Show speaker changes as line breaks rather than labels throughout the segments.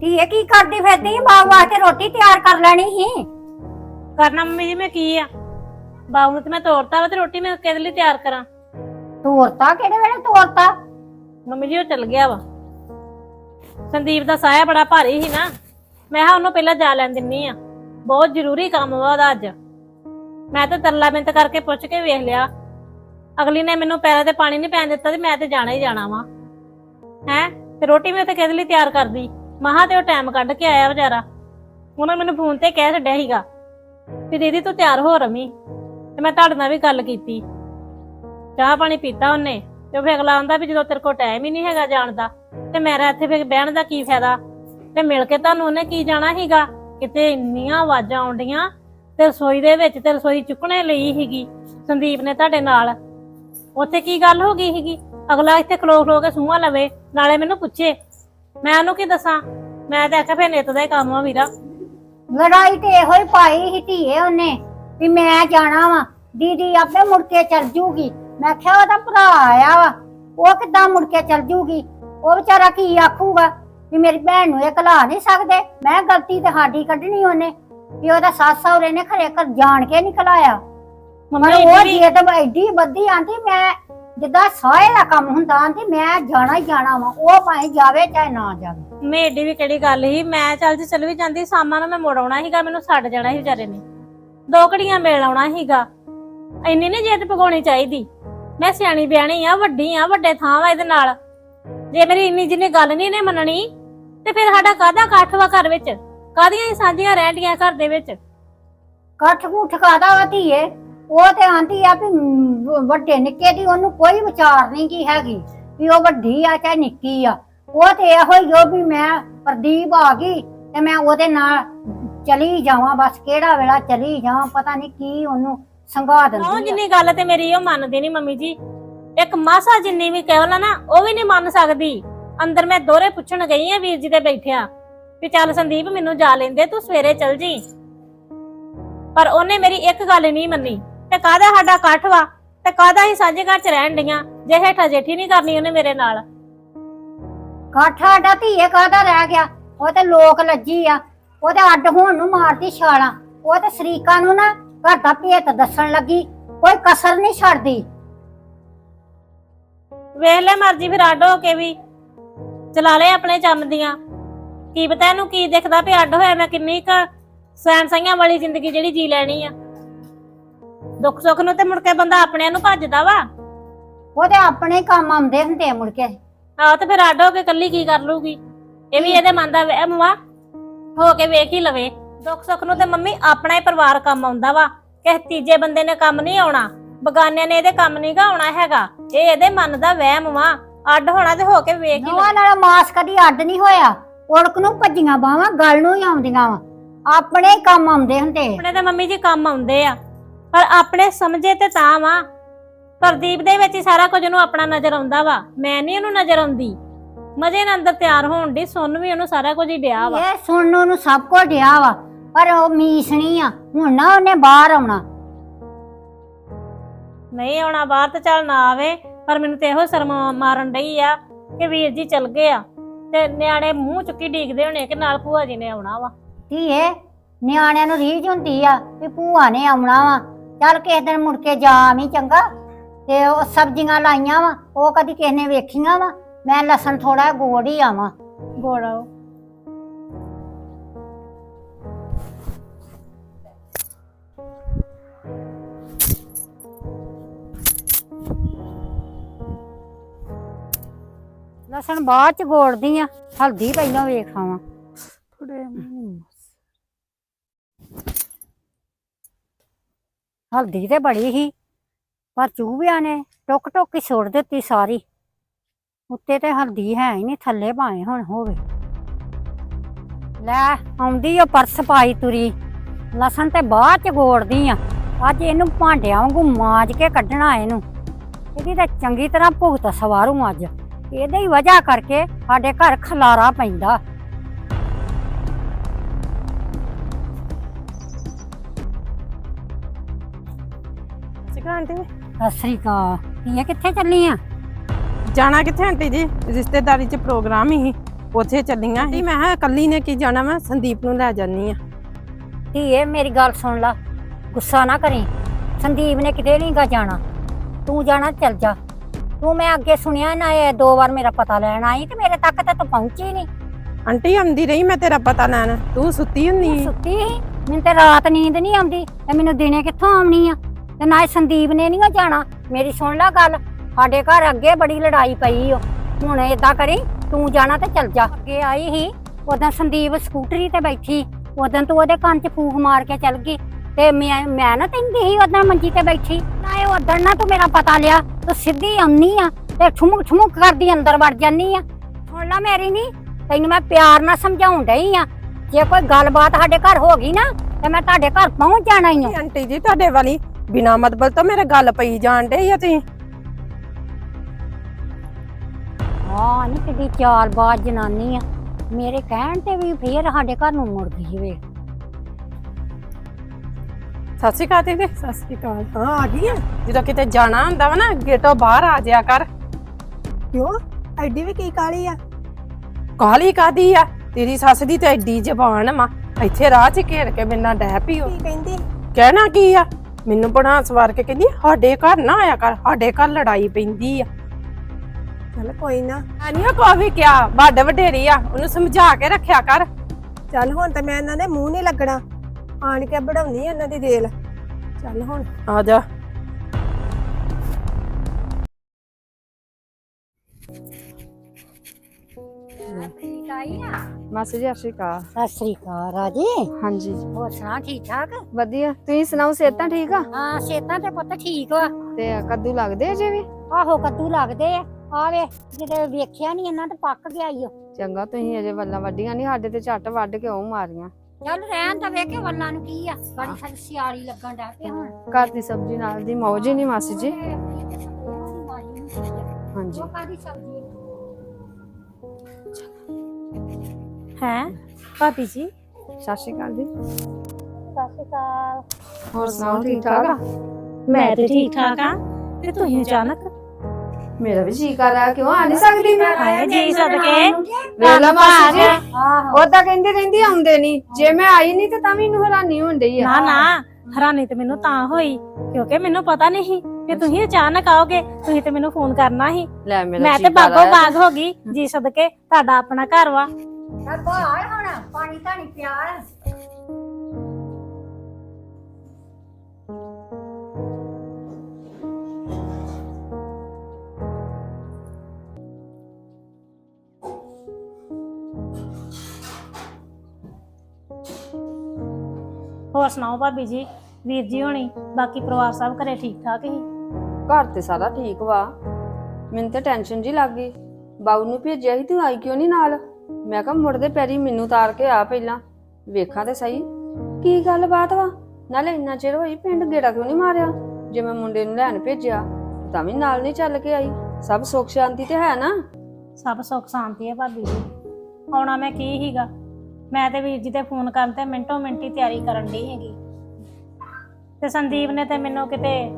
ਧੀਏ ਕੀ ਕਰਦੀ ਫਿਰਦੀ? ਮਾਂ ਵਾਸਤੇ ਰੋਟੀ ਤਿਆਰ ਕਰ ਲੈਣੀ ਸੀ।
ਕਰਨਾ ਮੰਮੀ ਜੀ ਮੈਂ ਕੀ ਆ? ਬਾਬੂ ਨੂੰ ਤੇ ਮੈਂ ਤੋਰਤਾ ਵਾ ਤੇ ਰੋਟੀ ਮੈਂ ਕਿਹਦੇ ਲਈ ਤਿਆਰ ਕਰਾਂ?
ਤੋਰਤਾ? ਕਿਹੜੇ ਵੇਲੇ ਤੋਰਤਾ?
ਮੰਮੀ ਜੀ ਉਹ ਚਲ ਗਿਆ ਵਾ। ਸੰਦੀਪ ਦਾ ਸਾਇਆ ਬੜਾ ਭਾਰੀ ਸੀ ਨਾ। ਮੈਂ ਕਿਹਾ ਉਹਨੂੰ ਪਹਿਲਾਂ ਜਾ ਲੈਣ ਦਿੰਨੀ ਆ। ਬਹੁਤ ਜ਼ਰੂਰੀ ਕੰਮ ਵਾ ਉਹਦਾ ਅੱਜ। ਮੈਂ ਤਾਂ ਤਰਲਾ ਮਿੰਤ ਕਰਕੇ ਪੁੱਛ ਕੇ ਵੇਖ ਲਿਆ। ਅਗਲੀ ਨੇ ਮੈਨੂੰ ਪੈਰਾਂ ਤੇ ਪਾਣੀ ਨਹੀਂ ਪੈਣ ਦਿੱਤਾ ਤੇ ਮੈਂ ਤੇ ਜਾਣਾ ਹੀ ਜਾਣਾ ਵਾ। ਹੈ? ਤੇ ਰੋਟੀ ਮੈਂ ਤੇ ਕਿਹਦੇ ਲਈ ਤਿਆਰ ਕਰਦੀ? ਮਹਾ ਤੇ ਉਹ ਟਾਈਮ ਕੱਢ ਕੇ ਆਇਆ ਵਿਚਾਰਾ। ਉਹਨੇ ਮੈਨੂੰ ਫੋਨ ਤੇ ਕਹਿ ਛੱਡਿਆ ਸੀਗਾ ਵੀ ਦੀਦੀ ਤੂੰ ਤਿਆਰ ਹੋ ਰਮੀ ਤੇ ਮੈਂ ਤੁਹਾਡੇ ਨਾਲ ਵੀ ਗੱਲ ਕੀਤੀ। ਚਾਹ ਪਾਣੀ ਪੀਤਾ ਉਹਨੇ ਤੇ ਉਹ ਫਿਰ ਅਗਲਾ ਆਂਦਾ ਵੀ ਜਦੋਂ ਤੇਰੇ ਕੋਲ ਟਾਈਮ ਹੀ ਨਹੀਂ ਹੈਗਾ ਜਾਣ ਦਾ, ਤੇ ਮੇਰਾ ਇੱਥੇ ਫਿਰ ਬਹਿਣ ਦਾ ਕੀ ਫਾਇਦਾ? ਤੇ ਮਿਲ ਕੇ ਤੁਹਾਨੂੰ ਉਹਨੇ ਕੀ ਜਾਣਾ ਸੀਗਾ? ਕਿਤੇ ਇੰਨੀਆਂ ਆਵਾਜ਼ਾਂ ਆਉਂਦੀਆਂ ਤੇ ਰਸੋਈ ਦੇ ਵਿੱਚ ਤੇ ਰਸੋਈ ਚੁੱਕਣੇ ਲਈ ਸੀਗੀ, ਸੰਦੀਪ ਨੇ ਤੁਹਾਡੇ ਨਾਲ। ਉੱਥੇ ਕੀ ਗੱਲ ਹੋ ਗਈ ਸੀਗੀ? ਅਗਲਾ ਇੱਥੇ ਖਲੋ ਖਲੋ ਕੇ ਸੂਹਾਂ ਲਵੇ, ਨਾਲੇ ਮੈਨੂੰ ਪੁੱਛੇ। ਮੈਂ ਉਹਨੂੰ ਕੀ ਦੱਸਾਂ? ਮੈਂ ਤਾਂ ਆਖਿਆ ਫਿਰ ਨਿੱਤ ਦਾ ਹੀ ਕੰਮ ਆ ਵੀਰਾ।
ਲੜਾਈ ਤੇ ਇਹੋ ਹੀ ਪਾਈ ਸੀ ਧੀਏ ਉਹਨੇ, ਵੀ ਮੈਂ ਜਾਣਾ ਵਾ, ਦੀਦੀ ਆਪੇ ਮੁੜ ਕੇ ਚੱਲ ਜੂਗੀ। ਮੈਂ ਕਿਹਾ ਉਹਦਾ ਭਰਾ ਆਇਆ ਵਾ, ਉਹ ਕਿੱਦਾਂ ਮੁੜ ਕੇ ਚੱਲ ਜੂਗੀ? ਉਹ ਵਿਚਾਰਾ ਕੀ ਆਖੂਗਾ, ਵੀ ਮੇਰੀ ਭੈਣ ਨੂੰ ਇਹ ਕਲਾ ਨਹੀਂ ਸਕਦੇ, ਮੈਂ ਗਲਤੀ ਤੇ ਸਾਡੀ ਕੱਢਣੀ ਉਹਨੇ। ਵੀ ਉਹਦਾ ਸੱਸ ਸਹੁਰੇ ਨੇ ਖਰੇ ਕਰ ਜਾਣ ਕੇ ਨਹੀਂ ਕਲਾਇਆ
ਮੰਮੀ
ਪਰ ਉਹ ਜੇ ਤਾਂ ਐਡੀ ਬੱਦੀ ਆਂਦੀ ਮੈਂ ਜਿੱਦਾਂ ਸਾਏ ਦਾ ਕੰਮ ਹੁੰਦਾ ਆਂਦੀ ਮੈਂ ਜਾਣਾ ਹੀ ਜਾਣਾ ਵਾ ਉਹ ਭਾਵੇਂ ਜਾਵੇ ਚਾਹੇ ਨਾ ਜਾਵੇ।
ਮੇਡੀ ਵੀ ਕਿਹੜੀ ਗੱਲ ਸੀ? ਮੈਂ ਚੱਲ ਜੀ ਚੱਲ ਵੀ ਜਾਂਦੀ ਸਾਮਾਂ ਮੈਂ ਮੁੜ ਆਉਣਾ ਸੀਗਾ ਮੈਨੂੰ ਛੱਡ ਜਾਣਾ ਸੀ ਵਿਚਾਰੇ ਨੇ। ਦੋ ਘੜੀਆਂ ਮਿਲ ਆਉਣਾ ਸੀਗਾ। ਇੰਨੀ ਨਹੀਂ ਜਿੱਦ ਪਗਾਉਣੀ ਚਾਹੀਦੀ। ਮੈਂ ਸਿਆਣੀ ਬਿਆਣੀ ਆ ਵੱਡੀ ਆ ਵੱਡੇ ਥਾਂ ਵਾ ਇਹਦੇ ਨਾਲ। ਜੇ ਮੇਰੀ ਇੰਨੀ ਜਿੰਨੀ ਗੱਲ ਨਹੀਂ ਨੇ ਮੰਨਣੀ ਤੇ ਫਿਰ ਸਾਡਾ ਕਾਹਦਾ ਇਕੱਠ ਵਾ ਘਰ ਵਿੱਚ? ਕਾਹਦੀਆਂ ਹੀ ਸਾਂਝੀਆਂ ਰਹਿਣੀਆਂ ਘਰ ਦੇ ਵਿੱਚ?
ਕੱਠ ਕੁੱਠ ਖਾਦਾ ਵਾ ਧੀਏ? ਉਹ ਤੇ ਆਂਦੀ ਆ ਵੀ ਵੱਡੇ ਨਿੱਕੇ ਦੀ ਉਹਨੂੰ ਕੋਈ ਵਿਚਾਰ ਨਹੀਂ ਕੀ ਹੈਗੀ ਵੀ ਉਹ ਵੱਡੀ ਆ ਚਾਹੇ ਨਿੱਕੀ ਆ। ਉਹ ਤੇ ਇਹੋ ਹੀ ਉਹ ਵੀ ਮੈਂ ਪ੍ਰਦੀਪ ਆ ਗਈ ਤੇ ਮੈਂ ਉਹਦੇ ਨਾਲ ਚਲੀ ਜਾਵਾਂ ਬਸ ਕਿਹੜਾ ਵੇਲਾ ਚਲੀ ਜਾਵਾਂ ਪਤਾ ਨਹੀਂ ਕੀ ਉਹਨੂੰ ਸੰਘਾ
ਉਹ
ਦਿੰਦੀ ਆ।
ਜਿੰਨੀ ਗੱਲ ਤੇ ਮੇਰੀ ਉਹ ਮੰਨਦੀ ਨਹੀਂ ਮੰਮੀ ਜੀ। ਇੱਕ ਮਾਸਾ ਜਿੰਨੀ ਵੀ ਕਹਿ ਲਾ ਨਾ ਉਹ ਵੀ ਨਹੀਂ ਮੰਨ ਸਕਦੀ। ਅੰਦਰ ਮੈਂ ਦੋਰੇ ਪੁੱਛਣ ਗਈ ਆ ਵੀਰ ਜੀ ਦੇ ਬੈਠਿਆ। ਵੀ ਚੱਲ ਸੰਦੀਪ ਮੈਨੂੰ ਜਾ ਲੈਂਦੇ ਤੂੰ ਸਵੇਰੇ ਚਲ ਜੀ। ਪਰ ਉਹਨੇ ਮੇਰੀ ਇੱਕ ਗੱਲ ਨਹੀਂ ਮੰਨੀ। ਤੇ ਕਾਹਦਾ ਸਾਡਾ ਇਕੱਠ ਵਾ? ਤੇ ਕਾਹਦਾ ਹੀ ਸਾਂਝੇ ਘਰ ਚ ਰਹਿਣ ਡੀਆਂ ਜੇ ਹੇਠਾ ਜੇਠੀ ਨਹੀਂ ਕਰਨੀ ਉਹਨੇ ਮੇਰੇ ਨਾਲ।
ਕੱਠ ਸਾਡਾ ਧੀਏ ਕਾਹਦਾ ਰਹਿ ਗਿਆ? ਉਹ ਤੇ ਲੋਕ ਲੱਜੀ ਆ। ਉਹ ਤੇ ਅੱਡ ਹੋਣ ਨੂੰ ਮਾਰਦੀ ਛਾਲਾਂ। ਉਹ ਤੇ ਸ਼ਰੀਕਾਂ ਨੂੰ ਨਾ ਘਰ ਦਾ ਭੇਤ ਦੱਸਣ ਲੱਗੀ। ਕੋਈ ਕਸਰ ਨਹੀਂ ਛੱਡਦੀ।
ਵੇਖ ਲੈ ਮਰਜ਼ੀ ਫਿਰ ਅੱਡ ਹੋ ਕੇ ਵੀ। ਚਲਾ ਲੈ ਆਪਣੇ ਚੰਮ ਦੀਆਂ। ਕੀ ਪਤਾ ਇਹਨੂੰ ਕੀ ਦਿਖਦਾ ਵੀ ਅੱਡ ਹੋਇਆ ਮੈਂ ਕਿੰਨੀ ਕ ਸੈਨ ਸਾਈਆਂ ਵਾਲੀ ਜ਼ਿੰਦਗੀ ਜਿਹੜੀ ਜੀ ਲੈਣੀ ਆ। ਦੁੱਖ ਸੁੱਖ ਨੂੰ ਤੇ ਮੁੜ ਕੇ ਬੰਦਾ ਆਪਣਿਆਂ ਨੂੰ ਭੱਜਦਾ ਵਾ।
ਉਹਦੇ ਆਪਣੇ ਹੀ ਕੰਮ ਆਉਂਦੇ ਹੁੰਦੇ ਆ ਮੁੜ ਕੇ।
ਆਹ ਤੇ ਫਿਰ ਅੱਡ ਹੋ ਕੇ ਕੱਲੀ ਕੀ ਕਰ ਲੂਗੀ ਇਹ ਵੀ ਇਹਦੇ ਮਨ ਦਾ ਵਹਿਮ ਵਾ। ਹੋ ਕੇ ਵੇਖ ਹੀ ਲਵੇ। ਦੁੱਖ ਸੁੱਖ ਨੂੰ ਤੇ ਮੰਮੀ ਆਪਣਾ ਹੀ ਪਰਿਵਾਰ ਕੰਮ ਆਉਂਦਾ ਵਾ। ਕਿਸੇ ਤੀਜੇ ਬੰਦੇ ਨੇ ਕੰਮ ਨਹੀਂ ਆਉਣਾ। ਬਗਾਨਿਆਂ ਨੇ ਇਹਦੇ ਕੰਮ ਨਹੀਂ ਗਾ ਆਉਣਾ ਹੈਗਾ। ਇਹ ਇਹਦੇ ਮਨ ਦਾ ਵਹਿਮ ਵਾ। ਅੱਡ ਹੋਣਾ ਤੇ ਹੋ ਕੇ ਵੇਖ ਹੀ ਲਵੇ
ਨਾਲ ਮਾਸ ਕਦੀ ਅੱਡ ਨਹੀਂ ਹੋਇਆ। ਉੜਕ ਨੂੰ ਭੱਜੀਆਂ ਬਾਵਾਂ ਗੱਲ ਨੂੰ ਹੀ ਆਉਂਦੀਆਂ ਵਾ। ਆਪਣੇ ਹੀ ਕੰਮ ਆਉਂਦੇ ਹੁੰਦੇ।
ਆਪਣੇ ਤੇ ਮੰਮੀ ਜੀ ਕੰਮ ਆਉਂਦੇ ਆ। ਪਰ ਆਪਣੇ ਸਮਝੇ ਤੇ ਤਾਂ ਵਾ। ਪ੍ਰਦੀਪ ਦੇ ਵਿੱਚ ਹੀ ਸਾਰਾ ਕੁਝ ਉਹਨੂੰ ਆਪਣਾ ਨਜ਼ਰ ਆਉਂਦਾ ਵਾ। ਮੈਂ ਨਹੀਂ ਉਹਨੂੰ ਨਜ਼ਰ ਆਉਂਦੀ। ਮਜੇ ਨਾਲ ਅੰਦਰ ਤਿਆਰ ਹੋਣ ਦੀ ਸੁਣ ਵੀ ਉਹਨੂੰ ਸਾਰਾ ਕੁਝ ਹੀ ਡਿਆ ਵਾ।
ਇਹ ਸੁਣਨ ਨੂੰ ਸਭ ਕੁਝ ਡਿਆ ਵਾ। ਪਰ ਉਹ ਮੀਸਣੀ ਆ। ਹੁਣ ਨਾ ਉਹਨੇ ਬਾਹਰ ਆਉਣਾ।
ਨਹੀਂ ਆਉਣਾ ਬਾਹਰ ਤੇ ਚੱਲ ਨਾ ਆਵੇ। ਪਰ ਮੈਨੂੰ ਤੇ ਇਹੋ ਸ਼ਰਮ ਮਾਰਨ ਡਈ ਆ ਕਿ ਵੀਰ ਜੀ ਚਲ ਗਏ ਆ। ਤੇ ਨਿਆਣੇ ਮੂੰਹ ਚੁੱਕੀ ਡੀਕਦੇ ਹੋਣੇ ਕਿ ਨਾਲ ਭੂਆ ਜੀ ਨੇ ਆਉਣਾ ਵਾ।
ਧੀਏ ਨਿਆਣਿਆਂ ਨੂੰ ਰੀਝ ਹੁੰਦੀ ਆ ਵੀ ਭੂਆ ਨੇ ਆਉਣਾ ਵਾ। ਚੱਲ ਕਿਸੇ ਦਿਨ ਮੁੜ ਕੇ ਜਾ ਆਵੀਂ ਚੰਗਾ। ਤੇ ਉਹ ਸਬਜ਼ੀਆਂ ਲਾਈਆਂ ਵਾ ਉਹ ਕਦੀ ਕਿਸੇ ਨੇ ਵੇਖੀਆਂ ਵਾ। ਮੈਂ ਲਸਣ ਥੋੜਾ ਗੋੜ ਹੀ ਆਵਾਂ।
ਗੋੜਾ
ਲਸਣ ਬਾਅਦ ਚ ਗੋੜਦੀ ਆ ਹਲਦੀ ਪਹਿਲਾਂ ਵੇਖ ਆਵਾਂ।
ਥੋੜੇ
ਹਲਦੀ ਤੇ ਬੜੀ ਹੀ ਪਰ ਚੂਹਿਆਂ ਨੇ ਟੁੱਕ ਟੁੱਕ ਹੀ ਸੁੱਟ ਦਿੱਤੀ ਸਾਰੀ। ਉੱਤੇ ਤੇ ਹਲਦੀ ਹੈ ਹੀ ਨਹੀਂ ਥੱਲੇ ਭਾਵੇਂ ਹੁਣ ਹੋਵੇ। ਲੈ ਆਉਂਦੀ ਓ ਪਰਸ ਪਾਈ ਤੁਰੀ। ਲਸਣ ਤੇ ਬਾਅਦ ਚ ਗੋੜਦੀ ਆ। ਅੱਜ ਇਹਨੂੰ ਭਾਂਡਿਆਂ ਵਾਂਗੂ ਮਾਜ ਕੇ ਕੱਢਣਾ ਇਹਨੂੰ। ਇਹਦੀ ਤਾਂ ਚੰਗੀ ਤਰ੍ਹਾਂ ਭੁਗਤ ਸਵਾਰੂ ਅੱਜ। ਇਹਦੇ ਹੀ ਵਜ੍ਹਾ ਕਰਕੇ ਸਾਡੇ ਘਰ ਖਲਾਰਾ ਪੈਂਦਾ।
ਅਕਾਲ ਆਂਟੀ
ਸਤਿ ਸ੍ਰੀ ਅਕਾਲ। ਧੀਏ ਕਿੱਥੇ ਚੱਲੀ ਆ?
ਜਾਣਾ ਕਿੱਥੇ ਆਂਟੀ ਜੀ? ਰਿਸ਼ਤੇਦਾਰੀ 'ਚ ਪ੍ਰੋਗਰਾਮ ਹੀ। ਉੱਥੇ ਚੱਲੀਆਂ ਸੀ। ਮੈਂ ਕਿਹਾ ਇਕੱਲੀ ਨੇ ਕੀ ਜਾਣਾ ਮੈਂ ਸੰਦੀਪ ਨੂੰ ਲੈ ਜਾਨੀ ਆ।
ਧੀਏ ਮੇਰੀ ਗੱਲ ਸੁਣ ਲਾ। ਗੁੱਸਾ ਨਾ ਕਰੀ। ਸੰਦੀਪ ਨੇ ਕਿਤੇ ਨਹੀਂ ਗਾ ਜਾਣਾ। ਤੂੰ ਜਾਣਾ ਚੱਲ ਜਾ। ਤੂੰ ਮੈਂ ਅੱਗੇ ਸੁਣਿਆ ਨਾ ਇਹ ਦੋ ਵਾਰ ਮੇਰਾ ਪਤਾ ਲੈਣ ਆਈ ਤੇ ਮੇਰੇ ਤੱਕ ਤਾਂ ਤੂੰ ਪਹੁੰਚੀ ਨਹੀਂ।
ਆਂਟੀ ਆਉਂਦੀ ਰਹੀ ਮੈਂ ਤੇਰਾ ਪਤਾ ਲੈਣ। ਤੂੰ ਸੁੱਤੀ ਹੁੰਨੀ ਸੀ।
ਸੁੱਤੀ ਸੀ? ਮੈਨੂੰ ਤੇ ਰਾਤ ਨੀਂਦ ਨਹੀਂ ਆਉਂਦੀ ਤੇ ਮੈਨੂੰ ਦਿਨੇ ਕਿੱਥੋਂ ਆਉਣੀ ਆ? ਤੇ ਨਾ ਇਹ ਸੰਦੀਪ ਨੇ ਨਹੀਂ ਜਾਣਾ? ਮੇਰੀ ਸੁਣ ਲੈ ਗੱਲ ਸਾਡੇ ਘਰ ਅੱਗੇ ਬੜੀ ਲੜਾਈ ਪਈ ਓ। ਹੁਣ ਏਦਾਂ ਕਰੀ ਤੂੰ ਜਾਣਾ ਤੇ ਚੱਲ ਜਾ। ਅੱਗੇ ਆਈ ਸੀ ਉਦੋਂ ਸੰਦੀਪ ਸਕੂਟਰੀ ਤੇ ਬੈਠੀ ਉਦੋਂ ਤੂੰ ਉਹਦੇ ਕੰਨ 'ਚ ਫੂਕ ਮਾਰ ਕੇ ਚੱਲ ਗਈ। ਤੇ ਮੈਂ ਮੈਂ ਨਾ ਤੈਨੂੰ ਹੀ ਉਦੋਂ ਮੰਜੀ ਤੇ ਬੈਠੀ। ਨਾ ਇਹ ਉਦੋਂ ਨਾ ਤੂੰ ਮੇਰਾ ਪਤਾ ਲਿਆ ਤੂੰ ਸਿੱਧੀ ਆਉਣੀ ਆ ਤੇ ਠੁਮਕ ਠੁਮਕ ਕਰਦੀ ਅੰਦਰ ਵੜ ਜਾਨੀ ਆ। ਸੁਣ ਲੈ ਮੇਰੀ ਨਹੀਂ ਤੈਨੂੰ ਮੈਂ ਪਿਆਰ ਨਾਲ ਸਮਝਾਉਣ ਡਈ ਆ। ਜੇ ਕੋਈ ਗੱਲਬਾਤ ਸਾਡੇ ਘਰ ਹੋ ਗਈ ਨਾ ਤੇ ਮੈਂ ਤੁਹਾਡੇ ਘਰ ਪਹੁੰਚ ਜਾਣਾ ਹੀ ਆ।
ਆਂਟੀ ਜੀ ਤੁਹਾਡੇ ਵਾਲੀ ਬਿਨਾ ਮਤਲਬ ਤੋਂ ਮੇਰੇ ਗੱਲ ਪਈ ਜਾਣ ਡੇ ਆ ਤੁਸੀਂ।
ਹਾਂ ਨਹੀਂ ਕਿੱਡੀ ਚਾਲਬਾਜ਼ ਜਨਾਨੀ ਆ। ਮੇਰੇ ਕਹਿਣ ਤੇ ਵੀ ਫੇਰ ਸਾਡੇ ਘਰ ਨੂੰ ਮੁੜ ਗਈ ਵੇ
ਸਤਿ ਸ਼੍ਰੀ ਅਕਾਲ ਦੀਦੀ। ਸਤਿ ਸ਼੍ਰੀ ਅਕਾਲ। ਹਾਂ ਆ ਗਈ ਆ? ਜਦੋਂ ਕਿਤੇ ਜਾਣਾ ਹੁੰਦਾ ਵਾ ਨਾ ਗੇਟੋਂ ਬਾਹਰ ਆ ਜਾਇਆ ਕਰ।
ਕਿਉਂ? ਐਡੀ ਵੀ ਕੀ ਕਾਲੀ ਆ?
ਕਾਲੀ ਕਾਦੀ ਆ? ਤੇਰੀ ਸੱਸ ਦੀ ਤੇ ਐਡੀ ਜ਼ਬਾਨ ਵਾ। ਇੱਥੇ ਰਾਹ 'ਚ ਘੇਰ ਕੇ ਮੇਰੇ ਨਾਲ ਡਹਿ ਪਈ ਉਹ
ਕੀ ਕਹਿੰਦੀ?
ਕਹਿਣਾ ਕੀ ਆ? ਮੈਨੂੰ ਬਣਾ ਸਵਾਰ ਕੇ ਕਹਿੰਦੀ ਸਾਡੇ ਘਰ ਨਾ ਆਇਆ ਕਰ ਸਾਡੇ ਘਰ ਲੜਾਈ ਪੈਂਦੀ ਆ।
ਚੱਲ ਕੋਈ ਨਾ।
ਆਨੀਆ ਕੋ ਵੀ ਕਿਹਾ ਵੱਡ ਵਡੇਰੀ ਆ ਉਹਨੂੰ ਸਮਝਾ ਕੇ ਰੱਖਿਆ ਕਰ।
ਚੱਲ ਹੁਣ ਤਾਂ ਮੈਂ ਇਹਨਾਂ ਦੇ ਮੂੰਹ ਨਹੀਂ ਲੱਗਣਾ। ਆਣ ਕੇ ਬੜਾਉਣੀ ਇਹਨਾਂ ਦੀ ਦੇਲ ਚੱਲ ਹੁਣ।
ਆ ਜਾ।
ਮਾਸੀ ਜੀ ਅਕਾਲ।
ਸਤਿ ਸ੍ਰੀ ਅਕਾਲ ਰਾਜੀ।
ਹਾਂਜੀ।
ਹੋਰ ਸੁਣਾ ਠੀਕ ਠਾਕ?
ਵਧੀਆ। ਤੁਸੀਂ ਸੁਣਾਓ ਸਿਹਤਾਂ ਠੀਕ ਆ?
ਹਾਂ ਸੇਤਾਂ ਤੇ ਪੁੱਤ ਠੀਕ ਵਾ
ਤੇ ਕੱਦੂ ਲੱਗਦੇ ਅਜੇ ਵੀ?
ਆਹੋ ਕੱਦੂ ਲੱਗਦੇ ਆ। ਆਵੇ ਜਿਹਦੇ ਵੇਖਿਆ ਨਹੀਂ ਇਹਨਾਂ ਤੇ ਪੱਕ ਗਿਆ ਈ ਓ।
ਚੰਗਾ ਤੁਸੀਂ ਅਜੇ ਵੱਲਾਂ ਵੱਡੀਆਂ ਨਹੀਂ ਸਾਡੇ ਤੇ ਝੱਟ ਵੱਢ ਕੇ ਉਹ ਮਾਰੀਆਂ।
ਚੱਲ ਰਹਿਣ ਤਾਂ ਵੇਖੇ ਵੱਲਾਂ ਨੂੰ ਕੀ ਆ? ਬੜੀ ਸਾਰੀ ਸਿਆਲੀ ਲੱਗਣ ਡੈ ਪਈ ਹੁਣ।
ਘਰ ਦੀ ਸਬਜ਼ੀ ਨਾਲ ਦੀ ਮੌਜ ਹੀ ਨਹੀਂ ਮਾਸੀ ਜੀ। ਹਾਂਜੀ।
ਉਹ ਕਾਦੀ ਸਬਜ਼ੀ
ਹੈ ਭਾਬੀ ਜੀ?
ਸਤਿ ਸ਼੍ਰੀ ਅਕਾਲ ਜੀ।
ਸਤਿ ਸ਼੍ਰੀ ਅਕਾਲ।
ਹੋਰ ਸੁਣਾਓ ਠੀਕ ਠਾਕ ਆ।
ਮੈਂ ਤੇ ਠੀਕ ਠਾਕ ਆ। ਤੇ ਤੁਸੀਂ ਅਚਾਨਕ
ਮੇਰਾ ਵੀ ਜੀ ਕਰ ਰਿਹਾ ਕਿਉਂ ਆ ਨਹੀਂ ਸਕਦੀ ਮੈਂ?
ਆਏ ਜੀ ਸਦਕੇ।
ਵੇਲਾ ਮਾਸੀ
ਆਹੋ।
ਉਹਦਾ ਕਹਿੰਦੀ ਰਹਿੰਦੀ ਆਉਂਦੇ ਨਹੀਂ ਜੇ ਮੈਂ ਆਈ ਨਹੀਂ ਤੇ ਤਾਂ ਵੀ ਇਹਨੂੰ ਹੈਰਾਨੀ ਡਈ ਆ।
ਨਾ ਨਾ ਹੈਰਾਨੀ ਤੇ ਮੈਨੂੰ ਤਾਂ ਹੋਈ ਕਿਉਂਕਿ ਮੈਨੂੰ ਪਤਾ ਨਹੀਂ ਕਿ ਤੁਸੀਂ ਅਚਾਨਕ ਆਓਗੇ ਤੁਸੀਂ ਤੇ ਮੈਨੂੰ ਫੋਨ ਕਰਨਾ ਸੀ।
ਲੈ ਮੇਰਾ
ਮੈਂ
ਜੀ
ਤੇ
ਕਰ।
ਬਾਗੋ
ਆਇਆ।
ਬਾਗ ਹੋ ਗਈ ਜੀ ਸਦਕੇ ਤੁਹਾਡਾ ਆਪਣਾ ਘਰ ਵਾ।
ਚੱਲ ਬਾਹਰ ਹੁਣ ਪਾਣੀ ਧਾਣੀ ਪਿਆਰ
ਹੋਰ ਸੁਣਾਓ ਭਾਬੀ ਜੀ? ਵੀਰ ਜੀ ਹੋਣੀ ਬਾਕੀ ਪਰਿਵਾਰ ਸਭ ਘਰੇ ਠੀਕ ਠਾਕ ਹੀ?
ਘਰ ਤੇ ਸਾਰਾ ਠੀਕ ਵਾ। ਮੈਨੂੰ ਤੇ ਟੈਨਸ਼ਨ ਜੀ ਲੱਗ ਗਈ। ਬਾਊ ਨੂੰ ਭੇਜਿਆ ਸੀ ਤੂੰ ਆਈ ਕਿਉਂ ਨਹੀਂ ਨਾਲ? ਮੈਂ ਕਿਹਾ ਮੁੜਦੇ ਪੈਰੀ ਮੈਨੂੰ ਤਾਰ ਕੇ ਆ ਪਹਿਲਾਂ। ਵੇਖਾਂ ਤੇ ਸਹੀ। ਕੀ ਗੱਲਬਾਤ ਵਾ? ਨਾਲੇ ਇੰਨਾ ਚਿਰ ਹੋਈ ਪਿੰਡ ਗੇੜਾ ਕਿਉਂ ਨਹੀਂ ਮਾਰਿਆ? ਜੇ ਮੈਂ ਮੁੰਡੇ ਨੂੰ ਲੈਣ ਭੇਜਿਆ ਤਾਂ ਵੀ ਨਾਲ ਨਹੀਂ ਚੱਲ ਕੇ ਆਈ। ਸਭ ਸੁੱਖ ਸ਼ਾਂਤੀ ਤੇ ਹੈ ਨਾ?
ਸਭ ਸੁੱਖ ਸ਼ਾਂਤੀ ਹੈ ਭਾਬੀ ਜੀ। ਆਉਣਾ ਮੈਂ ਕੀ ਹੀਗਾ ਮੈਂ ਤੇ ਵੀਰ ਜੀ ਤੇ ਫੋਨ ਕਰਨ ਤੇ ਮਿੰਟੋ ਮਿੰਟੀ ਤਿਆਰੀ ਕਰਨ ਦੀ ਹੈਗੀ। ਤੇ ਸੰਦੀਪ ਨੇ ਤੇ ਮੈਨੂੰ ਕਿਤੇ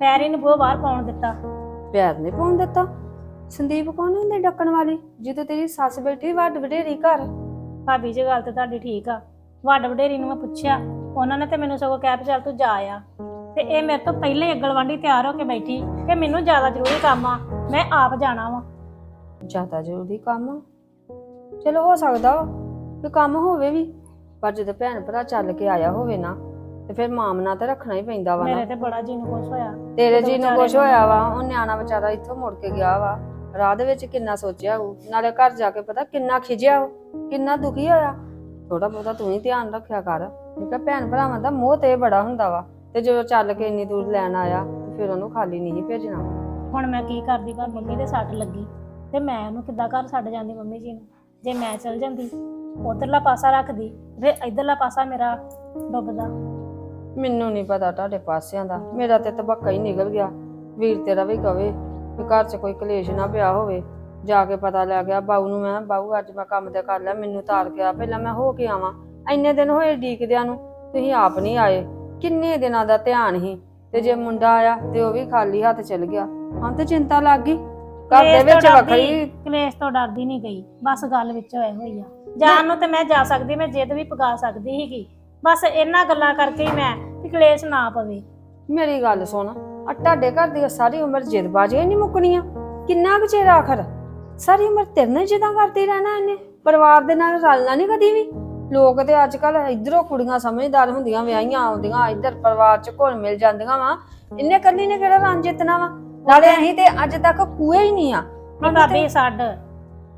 ਪੈਰ ਹੀ ਨੂੰ ਬੂਹ ਬਾਹਰ ਪਾਉਣ ਦਿੱਤਾ।
ਪਿਆਰ ਨਹੀਂ ਪਾਉਣ ਦਿੱਤਾ? ਸੰਦੀਪ ਕੌਣ ਹੁੰਦੀ ਡੱਕਣ ਵਾਲੀ? ਜਦੋਂ ਤੇਰੀ ਸੱਸ ਬੈਠੀ ਵੱਡ ਵਡੇਰੀ ਘਰ।
ਭਾਬੀ ਜੀ ਗੱਲ ਤੇ ਤੁਹਾਡੀ ਠੀਕ ਆ। ਵੱਡ ਵਡੇਰੀ ਨੂੰ ਮੈਂ ਪੁੱਛਿਆ ਉਹਨਾਂ ਨੇ ਤੇ ਮੈਨੂੰ ਸਗੋਂ ਕਿਹਾ ਵੀ ਚੱਲ ਤੂੰ ਜਾ ਆ। ਤੇ ਇਹ ਮੇਰੇ ਤੋਂ ਪਹਿਲਾਂ ਹੀ ਅੱਗਲ ਵਾਂਢੀ ਤਿਆਰ ਹੋ ਕੇ ਬੈਠੀ ਕਿ ਮੈਨੂੰ ਜ਼ਿਆਦਾ ਜ਼ਰੂਰੀ ਕੰਮ ਆ ਮੈਂ ਆਪ ਜਾਣਾ ਵਾ।
ਜ਼ਿਆਦਾ ਜ਼ਰੂਰੀ ਕੰਮ ਆ। ਚਲੋ ਹੋ ਸਕਦਾ ਵਾ। ਕਿ ਕੰਮ ਹੋਵੇ ਵੀ ਪਰ ਜਦੋਂ ਭੈਣ ਭਰਾ ਚੱਲ ਕੇ ਆਇਆ ਹੋਵੇ ਨਾ ਤੇ ਫਿਰ ਮਾਮਨਾ ਤੇ ਰੱਖਣਾ ਹੀ ਪੈਂਦਾ ਵਾ
ਮੇਰੇ
ਨਾ
ਤੇ ਬੜਾ ਜੀ ਨੂੰ ਕੁਛ ਹੋਇਆ।
ਤੇਰੇ ਜੀ ਨੂੰ ਕੁਝ ਹੋਇਆ ਵਾ ਉਹ ਨਿਆਣਾ ਵਿਚਾਰਾ ਇੱਥੋਂ ਮੁੜ ਕੇ ਗਿਆ ਵਾ ਰਾਹ ਦੇ ਵਿੱਚ ਕਿੰਨਾ ਸੋਚਿਆ ਉਹ ਨਾਲੇ ਘਰ ਜਾ ਕੇ ਪਤਾ ਕਿੰਨਾ ਖਿਜਿਆ ਉਹ ਕਿੰਨਾ ਦੁਖੀ ਹੋਇਆ। ਥੋੜਾ ਬਹੁਤਾ ਤੂੰ ਹੀ ਧਿਆਨ ਰੱਖਿਆ ਕਰ ਆ ਭੈਣ ਭਰਾਵਾਂ ਦਾ ਮੋਹ ਤੇ ਬੜਾ ਹੁੰਦਾ ਵਾ ਤੇ ਜਦੋਂ ਚੱਲ ਕੇ ਇੰਨੀ ਦੂਰ ਲੈਣ ਆਇਆ ਤੇ ਫਿਰ ਉਹਨੂੰ ਖਾਲੀ ਨਹੀਂ ਭੇਜਣਾ।
ਹੁਣ ਮੈਂ ਕੀ ਕਰਦੀ ਪਰ ਮੰਮੀ ਦੇ ਸੱਟ ਲੱਗੀ ਤੇ ਮੈਂ ਉਹਨੂੰ ਕਿੱਦਾਂ ਘਰ ਛੱਡ ਜਾਂਦੀ ਮੰਮੀ ਜੀ ਨੂੰ? ਜੇ ਮੈਂ ਚਲ ਜਾਂਦੀ ਉਧਰਲਾ ਪਾਸਾ ਰੱਖਦੀ ਫਿਰ ਇਧਰਲਾ ਪਾਸਾ ਮੇਰਾ ਡੁੱਬਦਾ
ਮੈਨੂੰ ਨਹੀਂ ਪਤਾ ਤੁਹਾਡੇ ਪਾਸਿਆਂ ਦਾ। ਮੇਰਾ ਤੇ ਤਬੱਕਾ ਹੀ ਨਿਕਲ ਗਿਆ। ਵੀਰ ਤੇਰਾ ਵੀ ਕਵੇ ਕਿ ਘਰ 'ਚ ਕੋਈ ਕਲੇਸ਼ ਨਾ ਪਿਆ ਹੋਵੇ। ਜਾ ਕੇ ਪਤਾ ਲੱਗ ਗਿਆ ਬਾਊ ਨੂੰ ਮੈਂ ਬਾਊ ਅੱਜ ਮੈਂ ਕੰਮ ਤੇ ਕਰ ਲਿਆ ਮੈਨੂੰ ਤਾਰ ਕੇ ਆ ਪਹਿਲਾਂ ਮੈਂ ਹੋ ਕੇ ਆਵਾਂ। ਇੰਨੇ ਦਿਨ ਹੋਏ ਡੀਕਦਿਆਂ ਨੂੰ ਤੁਸੀਂ ਆਪ ਨਹੀਂ ਆਏ। ਕਿੰਨੇ ਦਿਨਾਂ ਦਾ ਧਿਆਨ ਸੀ। ਤੇ ਜੇ ਮੁੰਡਾ ਆਇਆ ਤੇ ਉਹ ਵੀ ਖਾਲੀ ਹੱਥ ਚਲ ਗਿਆ। ਹਾਂ ਤੇ ਚਿੰਤਾ ਲੱਗ ਗਈ। ਘਰ ਦੇ
ਕਲੇਸ਼ ਤੋਂ
ਵਿੱਚ
ਡਰਦੀ-
ਵੱਖਰੀ
ਕਲੇਸ਼ ਤੋਂ ਡਰਦੀ ਨਹੀਂ ਗਈ। ਬਸ ਗੱਲ ਵਿੱਚ ਹੋਏ ਹੋਈ ਆ। ਜਾਣ ਨੂੰ ਤੇ ਮੈਂ ਜਾ ਸਕਦੀ ਮੈਂ ਜਿੱਦ ਵੀ ਪਗਾ ਸਕਦੀ ਸੀਗੀ। ਬਸ ਇਹਨਾਂ ਗੱਲਾਂ ਕਰਕੇ ਹੀ ਮੈਂ ਕਿ ਕਲੇਸ਼ ਨਾ ਪਵੇ।
ਮੇਰੀ ਗੱਲ ਸੁਣ ਆ ਤੁਹਾਡੇ ਘਰ ਦੀ ਸਾਰੀ ਉਮਰ ਜਿੱਦਬਾਜ਼ੀਆਂ ਨਹੀਂ ਮੁੱਕਣੀਆਂ ਕਿੰਨਾ ਕੁ ਚਿਰ ਆਖਰ? ਸਾਰੀ ਉਮਰ ਤੇਰੇ ਨਾਲ ਜਿੱਦਾਂ ਕਰਦੀ ਰਹਿਣਾ ਇਹਨੇ। ਪਰਿਵਾਰ ਦੇ ਨਾਲ ਰਲਣਾ ਨਹੀਂ ਕਦੀ ਵੀ। ਲੋਕ ਤੇ ਅੱਜ ਕੱਲ ਇਧਰੋਂ ਕੁੜੀਆਂ ਸਮਝਦਾਰ ਹੁੰਦੀਆਂ ਵਿਆਹੀਆਂ ਆਉਂਦੀਆਂ ਇੱਧਰ ਪਰਿਵਾਰ ਚ ਘੁਲ ਮਿਲ ਜਾਂਦੀਆਂ ਵਾ। ਇਹਨੇ ਕੱਲੀ ਨੇ ਕਿਹੜਾ ਰਾਂ ਜਿੱਤਣਾ ਵਾ? ਨਾਲੇ ਅਸੀਂ ਤੇ ਅੱਜ ਤੱਕ ਕੂਏ ਹੀ ਨਹੀਂ ਆ।
ਮੈਂ ਭਾਬੀ ਛੱਡ।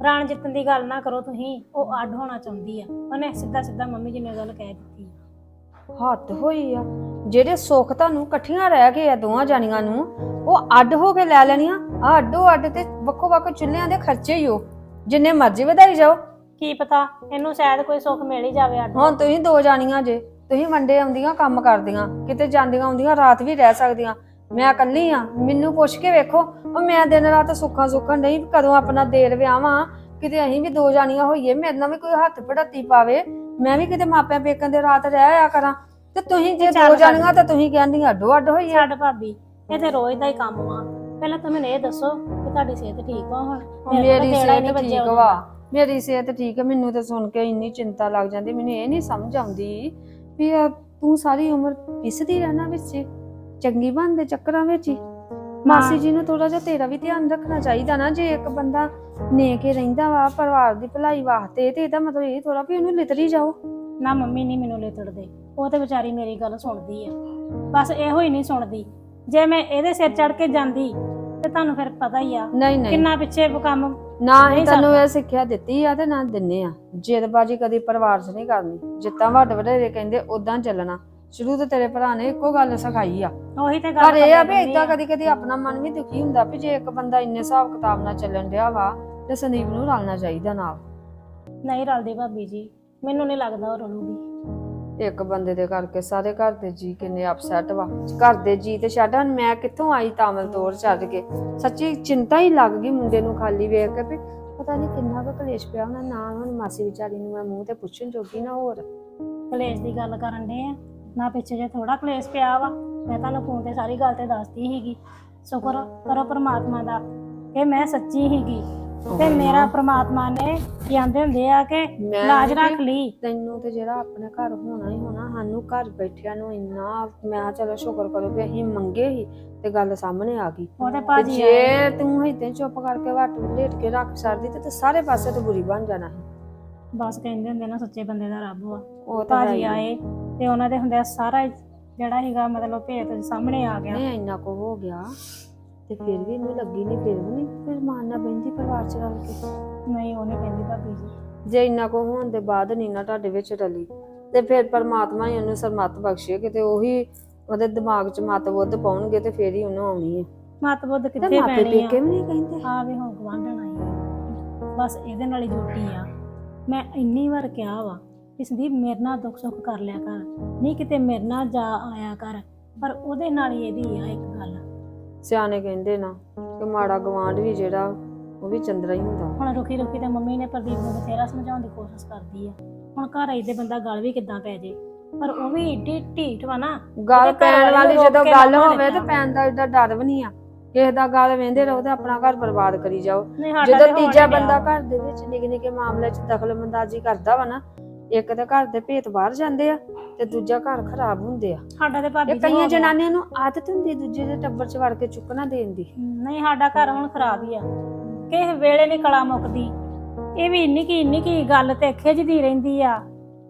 ਰਾਣ ਜਿੱਤਣ ਦੀ ਗੱਲ ਨਾ ਕਰੋ ਤੁਸੀਂ ਉਹ ਅੱਡ ਹੋਣਾ ਚਾਹੁੰਦੀ ਆ। ਉਹਨੇ ਸਿੱਧਾ ਸਿੱਧਾ ਮੰਮੀ ਜੀ ਨੇ ਗੱਲ ਕਹਿ ਦਿੱਤੀ
ਹੱਦ ਹੋਈ ਆ। ਜਿਹੜੇ ਸੁੱਖ ਤੁਹਾਨੂੰ ਇਕੱਠੀਆਂ ਰਹਿ ਗਏ ਆ ਦੋਵਾਂ ਜਾਣੀਆਂ ਨੂੰ ਉਹ ਅੱਡ ਹੋ ਕੇ ਲੈ ਲੈਣੀਆਂ ਆ ਅੱਡੋ ਅੱਡ ਤੇ ਵੱਖੋ ਵੱਖ ਚੁੱਲ੍ਹਿਆਂ ਦੇ ਖਰਚੇ ਹੀ ਹੋ। ਜਿੰਨੇ ਮਰਜ਼ੀ ਵਧਾਈ ਜਾਓ।
ਕੀ ਪਤਾ ਇਹਨੂੰ ਸ਼ਾਇਦ ਕੋਈ ਸੁੱਖ ਮਿਲ ਹੀ ਜਾਵੇ ਅੱਡ
ਹੁਣ। ਤੁਸੀਂ ਦੋ ਜਾਣੀਆਂ ਜੇ ਤੁਸੀਂ ਵੰਡੇ ਆਉਂਦੀਆਂ ਕੰਮ ਕਰਦੀਆਂ ਕਿਤੇ ਜਾਂਦੀਆਂ ਆਉਂਦੀਆਂ ਰਾਤ ਵੀ ਰਹਿ ਸਕਦੀਆਂ। ਮੈਂ ਇਕੱਲੀ ਆ ਮੈਨੂੰ ਪੁੱਛ ਕੇ ਵੇਖੋ। ਉਹ ਮੈਂ ਦਿਨ ਰਾਤ ਸੁੱਖਾਂ ਸੁੱਖਾਂ ਨਹੀਂ ਕਦੋਂ ਆਪਣਾ ਦੇਰ ਵਿਆਹਾਂ। ਕਿਤੇ ਅਸੀਂ ਵੀ ਦੋ ਜਾਣੀਆਂ ਹੋਈਏ ਮੇਰੇ ਨਾਲ ਵੀ ਕੋਈ ਹੱਥ ਪੜਾਤੀ ਪਾਵੇ। ਮੈਂ ਵੀ ਕਿਤੇ ਮਾਪਿਆਂ ਪੇਕਾਂ ਦੇ ਰਾਤ ਰਹਿ ਆਇਆ ਕਰਾਂ। ਤੇ ਤੁਸੀਂ ਜੇ ਦੋ। ਜਾਣੀਆਂ ਤਾਂ ਤੁਸੀਂ ਕਹਿੰਦੀਆਂ ਅੱਡੋ ਅੱਡ ਹੋਈਏ।
ਛੱਡ ਭਾਬੀ ਇਹ ਤੇ ਰੋਜ਼ ਦਾ ਹੀ ਕੰਮ ਵਾ। ਪਹਿਲਾਂ ਤਾਂ ਮੈਨੂੰ ਇਹ ਦੱਸੋ ਕਿ ਤੁਹਾਡੀ ਸਿਹਤ ਠੀਕ ਵਾ ਹੁਣ? ਮੇਰੇ
ਸਿਹਤ ਠੀਕ ਵਾ। ਮੇਰੀ ਸਿਹਤ ਠੀਕ ਹੈ ਮੈਨੂੰ ਤੇ ਸੁਣ ਕੇ ਇੰਨੀ ਚਿੰਤਾ ਲੱਗ ਜਾਂਦੀ ਮੈਨੂੰ ਇਹ ਨਹੀਂ ਸਮਝ ਆਉਂਦੀ ਵੀ ਤੂੰ ਸਾਰੀ ਉਮਰ ਪਿਸਦੀ ਰਹਿਣਾ ਵਿੱਚ। ਚੰਗੀ ਬਣਦੇ ਚੱਕਰਾਂ ਵਿੱਚ ਹੀ। ਮਾਸੀ ਜੀ ਨੂੰ ਥੋੜਾ ਜਿਹਾ ਤੇਰਾ ਵੀ ਧਿਆਨ ਰੱਖਣਾ ਚਾਹੀਦਾ ਨਾ ਜੇ ਇੱਕ ਬੰਦਾ ਨੇ ਕੇ ਰਹਿੰਦਾ ਵਾ ਪਰਿਵਾਰ ਦੀ ਭਲਾਈ ਵਾਸਤੇ ਤੇ ਇਹਦਾ ਮਤਲਬ ਇਹ ਥੋੜਾ ਵੀ ਉਹਨੂੰ ਲਿਤਰੀ ਜਾਓ।
ਨਾ ਮੰਮੀ ਨਹੀਂ ਮੈਨੂੰ ਲੇਤੜਦੇ ਉਹ ਤੇ ਵਿਚਾਰੀ ਮੇਰੀ ਗੱਲ ਸੁਣਦੀ ਆ। ਬਸ ਇਹੋ ਹੀ ਨਹੀਂ ਸੁਣਦੀ ਜੇ ਮੈਂ ਇਹਦੇ ਸਿਰ ਚੜ ਕੇ ਜਾਂਦੀ ਤੇ ਤੁਹਾਨੂੰ ਫਿਰ ਪਤਾ ਹੀ ਆ
ਨਹੀਂ ਨਹੀਂ।
ਕਿੰਨਾ ਪਿੱਛੇ ਕੰਮ
ਨਾ ਹੀ
ਨਹੀਂ
ਤੈਨੂੰ ਇਹ ਸਿੱਖਿਆ ਦਿੱਤੀ ਆ ਤੇ ਨਾ ਦਿੰਨੇ ਆ। ਜਿੱਦਬਾਜੀ ਕਦੀ ਪਰਿਵਾਰ 'ਚ ਨਹੀਂ ਕਰਨੀ। ਜਿੱਦਾਂ ਵੱਡ ਵਡੇਰੇ ਕਹਿੰਦੇ ਉਦਾਂ ਚੱਲਣਾ। ਸ਼ੁਰੂ ਤੋਂ ਤੇਰੇ ਭਰਾ ਨੇ ਇੱਕੋ ਗੱਲ ਸਿਖਾਈ ਆ।
ਉਹੀ ਤੇ ਗੱਲ
ਪਰ ਇਹ ਆ ਵੀ ਇਦਾਂ ਕਦੀ ਕਦੀ ਆਪਣਾ ਮਨ ਵੀ ਦੁਖੀ ਹੁੰਦਾ ਵੀ ਜੇ ਇੱਕ ਬੰਦਾ ਇੰਨੇ ਹਿਸਾਬ ਕਿਤਾਬ ਨਾਲ ਚੱਲਣ ਰਿਹਾ ਵਾ ਤੇ ਸੰਦੀਪ ਨੂੰ ਰਲਣਾ ਚਾਹੀਦਾ ਨਾਲ।
ਨਹੀਂ ਰਲਦੀ ਭਾਬੀ ਜੀ ਮੈਨੂੰ ਨਹੀਂ ਲੱਗਦਾ ਉਹ ਰਲੂਗੀ।
ਇੱਕ ਬੰਦੇ ਦੇ ਕਰਕੇ ਸਾਰੇ ਘਰ ਦੇ ਜੀ ਕਿੰਨੇ ਅਪਸੈਟ ਵਾ। ਘਰ ਦੇ ਜੀ ਤੇ ਛੱਡ ਮੈਂ ਕਿੱਥੋਂ ਆਈ ਤਾਮਲ ਤੋੜ ਛੱਡ ਕੇ? ਸੱਚੀ ਚਿੰਤਾ ਹੀ ਲੱਗ ਗਈ ਮੁੰਡੇ ਨੂੰ ਖਾਲੀ ਵੇਖ ਕੇ ਵੀ ਪਤਾ ਨਹੀਂ ਕਿੰਨਾ ਕੁ ਕਲੇਸ਼ ਪਿਆ ਉਹਨਾਂ ਨਾ ਹੁਣ ਮਾਸੀ ਵਿਚਾਰੀ ਨੂੰ ਮੈਂ ਮੂੰਹ ਤੇ ਪੁੱਛਣ ਜੋਗੀ ਨਾ ਹੋਰ।
ਕਲੇਸ਼ ਦੀ ਗੱਲ ਕਰਨ ਦੇ ਆ। ਨਾ ਪਿੱਛੇ ਜੇ ਥੋੜਾ ਕਲੇਸ਼ ਪਿਆ ਵਾ ਮੈਂ ਤੁਹਾਨੂੰ ਫੋਨ ਤੇ ਸਾਰੀ ਗੱਲ ਤੇ ਦੱਸਦੀ ਸੀਗੀ। ਸ਼ੁਕਰ ਕਰੋ ਪ੍ਰਮਾਤਮਾ ਦਾ ਕਿ ਮੈਂ ਸੱਚੀ ਸੀਗੀ ਤੇ ਮੇਰਾ ਪ੍ਰਮਾਤਮਾ ਨੇ ਕਹਿੰਦੇ ਹੁੰਦੇ ਆ ਕਿ
ਮੈਂ
ਲਾਜ ਰੱਖ ਲਈ।
ਤੈਨੂੰ ਤੇ ਜਿਹੜਾ ਆਪਣੇ ਘਰ ਹੋਣਾ ਹੀ ਹੋਣਾ ਸਾਨੂੰ ਘਰ ਬੈਠਿਆਂ ਨੂੰ ਇੰਨਾ ਮੈਂ ਕਿਹਾ ਚਲੋ ਸ਼ੁਕਰ ਕਰੋ ਵੀ ਅਸੀਂ ਮੰਗੇ ਹੀ ਤੇ ਗੱਲ ਸਾਹਮਣੇ ਆ ਗਈ।
ਉਹਦੇ
ਤੇ
ਭਾਜੀ ਆਏ
ਜੇ ਤੂੰ ਇੱਥੇ ਚੁੱਪ ਕਰਕੇ ਵੱਟ ਲੇਟ ਕੇ ਰੱਖ ਛੱਡਦੀ ਤੇ ਤੂੰ ਸਾਰੇ ਪਾਸੇ ਤੋਂ ਬੁਰੀ ਬਣ ਜਾਣਾ ਸੀ।
ਬਸ ਕਹਿੰਦੇ ਹੁੰਦੇ ਨਾ ਸੱਚੇ ਬੰਦੇ ਦਾ ਰੱਬ ਵਾ।
ਉਹ ਤਾਂ ਹੈ
ਭਾਜੀ
ਹੀ।
ਆਏ। ਤੇ ਉਹਨਾਂ ਦੇ ਹੁੰਦੇ ਸਾਰਾ ਹੀ ਜਿਹੜਾ ਹੈਗਾ ਮਤਲਬ ਭੇਤ ਸਾਹਮਣੇ ਆ ਗਿਆ।
ਨਹੀਂ ਇੰਨਾ ਕੋ ਹੋ ਗਿਆ ਤੇ ਫਿਰ ਵੀ ਇਹਨੂੰ ਲੱਗੀ ਨਹੀਂ ਫਿਰ ਵੀ ਨਹੀਂ ਫਿਰ ਮਾਨ ਨਾਲ ਬਹਿੰਦੀ ਪਰਿਵਾਰ ਚ ਰਲ ਕੇ।
ਨਹੀਂ ਉਹ ਨਹੀਂ ਕਹਿੰਦੀ ਭਾਬੀ ਜੀ।
ਜੇ ਇੰਨਾ ਕੋ ਹੋਣ ਦੇ ਬਾਅਦ ਨਹੀਂ ਨਾ ਤੁਹਾਡੇ ਵਿੱਚ ਰਲੀ ਤੇ ਫਿਰ ਪਰਮਾਤਮਾ ਹੀ ਉਹਨੂੰ ਸਰਮਤ ਬਖਸ਼ੇ ਕਿਤੇ ਉਹੀ ਉਹਦੇ ਦਿਮਾਗ 'ਚ ਮਤ ਬੁੱਧ ਪਾਉਣਗੇ ਤੇ ਫਿਰ ਹੀ ਉਹਨੂੰ ਆਉਣੀ ਹੈ।
ਮਤ ਬੁੱਧ
ਤੇ
ਕਿੱਥੇ
ਮਾਪੇ
ਪੈਣੀ
ਪੇਕੇ
ਆ
ਵੀ ਨਹੀਂ ਕਹਿੰਦੇ?
ਆ ਵੀ ਹੁਣ ਗਵਾਂਢਣ ਆਈ ਆ। ਬਸ ਇਹਦੇ ਨਾਲ ਹੀ ਜੁਟੀ ਆ। ਮੈਂ ਇੰਨੀ ਵਾਰ ਕਿਹਾ ਵਾ ਕਿ ਸੰਦੀਪ ਮੇਰੇ ਨਾਲ ਦੁੱਖ ਸੁੱਖ ਕਰ ਲਿਆ ਕਰ। ਨਹੀਂ ਕਿਤੇ ਮੇਰੇ ਨਾਲ ਜਾ ਆਇਆ ਕਰ ਪਰ ਉਹਦੇ ਨਾਲ ਹੀ ਇਹਦੀ ਆ ਇੱਕ ਗੱਲ।
ਸਿਆਣੇ ਕਹਿੰਦੇ ਨਾ ਕਿ ਮਾੜਾ ਗਵਾਂਢ ਵੀ ਜਿਹੜਾ ਉਹ ਵੀ ਚੰਦਰਾ ਹੀ ਹੁੰਦਾ।
ਹੁਣ ਰੁਕੀ ਰੁਕੀ ਤੇ ਮੰਮੀ ਨੇ ਪ੍ਰਦੀਪ ਨੂੰ ਬਥੇਰਾ ਸਮਝਾਉਣ ਦੀ ਕੋਸ਼ਿਸ਼ ਕਰਦੀ ਆ। ਹੁਣ ਘਰ ਆਈ ਤੇ ਬੰਦਾ ਗੱਲ ਵੀ ਕਿੱਦਾਂ ਪੈ ਜੇ। ਪਰ ਉਹ ਵੀ ਏਡੀ ਢੀਠ ਵਾ ਨਾ
ਗੱਲ ਪੈਣ
ਵਾਲੀ
ਜਦੋਂ ਗੱਲ ਹੋਵੇ ਤੇ। ਪੈਣ ਦਾ ਏਡਾ ਡਰ ਵੀ ਨਹੀਂ ਆ। ਕਿਸੇ ਦਾ ਗੱਲ ਵੇਂਦੇ ਰਹੋ ਤੇ ਆਪਣਾ ਘਰ ਬਰਬਾਦ ਕਰੀ ਜਾਓ। ਜਦੋਂ ਤੀਜਾ ਬੰਦਾ। ਘਰ ਦੇ ਵਿੱਚ ਨਿੱਕੇ ਨਿੱਕੇ ਮਾਮਲੇ 'ਚ ਦਖਲਅੰਦਾਜ਼ੀ ਕਰਦਾ ਵਾ ਨਾ ਇੱਕ ਤੇ ਘਰ ਦੇ ਭੇਤ ਬਾਹਰ ਜਾਂਦੇ ਆ ਤੇ ਦੂਜਾ ਘਰ ਖਰਾਬ ਹੁੰਦੇ ਆ।
ਸਾਡਾ ਤੇ ਭਾਬੀ
ਇਹ
ਜੀ
ਕਈਆਂ
ਗਿਆ।
ਜਨਾਨੀਆਂ ਨੂੰ ਆਦਤ ਹੁੰਦੀ ਦੂਜੇ ਦੇ ਟੱਬਰ 'ਚ ਵੜ ਕੇ ਚੁੱਕਣਾ ਦੇਣ ਦੀ।
ਨਹੀਂ ਸਾਡਾ ਘਰ ਹੁਣ ਖਰਾਬ ਹੀ ਆ। ਕਿਸੇ ਵੇਲੇ ਨਹੀਂ ਕਲਾ ਮੁੱਕਦੀ। ਇਹ ਵੀ ਨਿੱਕੀ ਨਿੱਕੀ ਗੱਲ ਤੇ ਖਿੱਚਦੀ ਰਹਿੰਦੀ ਆ।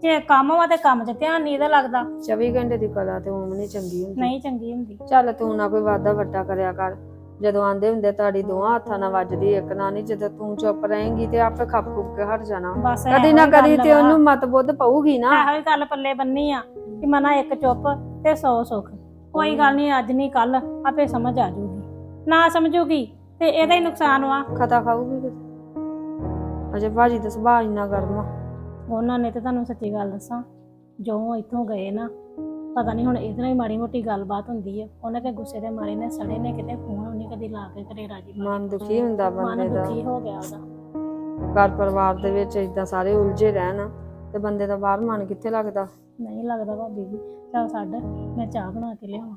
ਜੇ ਕੰਮ ਵਾ ਤੇ ਕੰਮ 'ਚ ਧਿਆਨ ਨਹੀਂ ਇਹਦਾ ਲੱਗਦਾ।
24 ਘੰਟੇ ਦੀ ਕਲਾ ਤੇ ਉਮ ਨਹੀਂ ਚੰਗੀ ਹੁੰਦੀ।
ਨਹੀਂ ਚੰਗੀ ਹੁੰਦੀ।
ਚੱਲ ਤੂੰ ਨਾ ਕੋਈ ਵਾਦਾ ਵੱਟਾ ਕਰਿਆ ਕਰ। ਜਦੋਂ ਆਂਦੇ ਹੁੰਦੇ ਤੁਹਾਡੀ ਦੋਹਾਂ ਹੱਥਾਂ ਨਾਲ ਵੱਜਦੀ ਇੱਕ ਨਾਲ ਨਹੀਂ ਜਦੋਂ ਤੂੰ ਚੁੱਪ ਰਹੇਂਗੀ ਤੇ ਆਪੇ ਖੱਪ ਖੁੱਪ ਕੇ ਹਟ ਜਾਣਾ।
ਬਸ
ਕਦੀ ਨਾ ਕਦੀ ਤੇ ਉਹਨੂੰ ਮਤ ਬੁੱਧ ਪਊਗੀ ਨਾ।
ਇਹੋ ਹੀ ਗੱਲ ਪੱਲੇ ਬੰਨੀ ਆ ਕਿ ਮਨਾ ਇੱਕ ਚੁੱਪ ਤੇ ਸੌ ਸੁੱਖ। ਕੋਈ ਗੱਲ ਨਹੀਂ ਅੱਜ ਨਹੀਂ ਕੱਲ ਆਪੇ ਸਮਝ ਆ ਜਾਊਗੀ ਨਾ ਸਮਝੂਗੀ ਤੇ ਇਹਦਾ ਹੀ ਨੁਕਸਾਨ ਵਾ।
ਖਤਾ ਖਾਊਗੀ ਕਿਤੇ ਅਜੇ ਭਾਜੀ ਦਾ ਸੁਭਾਅ ਇੰਨਾ ਗਰਮ ਆ।
ਉਹਨਾਂ ਨੇ ਤੇ ਤੁਹਾਨੂੰ ਸੱਚੀ ਗੱਲ ਦੱਸਾਂ ਜੋ ਇੱਥੋਂ ਗਏ ਨਾ ਪਤਾ ਨਹੀਂ ਹੁਣ ਇਹਦੇ ਨਾਲ ਹੀ ਮਾੜੀ ਮੋਟੀ ਗੱਲਬਾਤ ਹੁੰਦੀ ਆ। ਉਹਨੇ ਤੇ ਗੁੱਸੇ ਦੇ ਮਾਰੇ ਨੇ ਸੜੇ ਨੇ ਕਿਤੇ ਫੋਨ ਉਹਨੇ ਕਦੀ ਲਾ ਕੇ ਕਰੇ ਰਾਜੀ।
ਮਨ ਦੁਖੀ ਹੁੰਦਾ
ਮਨ
ਬੰਦੇ ਦਾ।
ਦੁਖੀ ਹੋ ਗਿਆ ਉਹਦਾ।
ਘਰ ਪਰਿਵਾਰ ਦੇ ਵਿੱਚ ਇਦਾਂ ਸਾਰੇ ਉਲਝੇ ਰਹਿਣ ਤੇ ਬੰਦੇ ਦਾ ਬਾਹਰ ਮਨ ਕਿੱਥੇ ਲੱਗਦਾ?
ਨਹੀਂ ਲੱਗਦਾ ਭਾਬੀ ਜੀ। ਚਲ ਛੱਡ ਮੈਂ ਚਾਹ ਬਣਾ ਕੇ ਲਿਆਵਾਂ।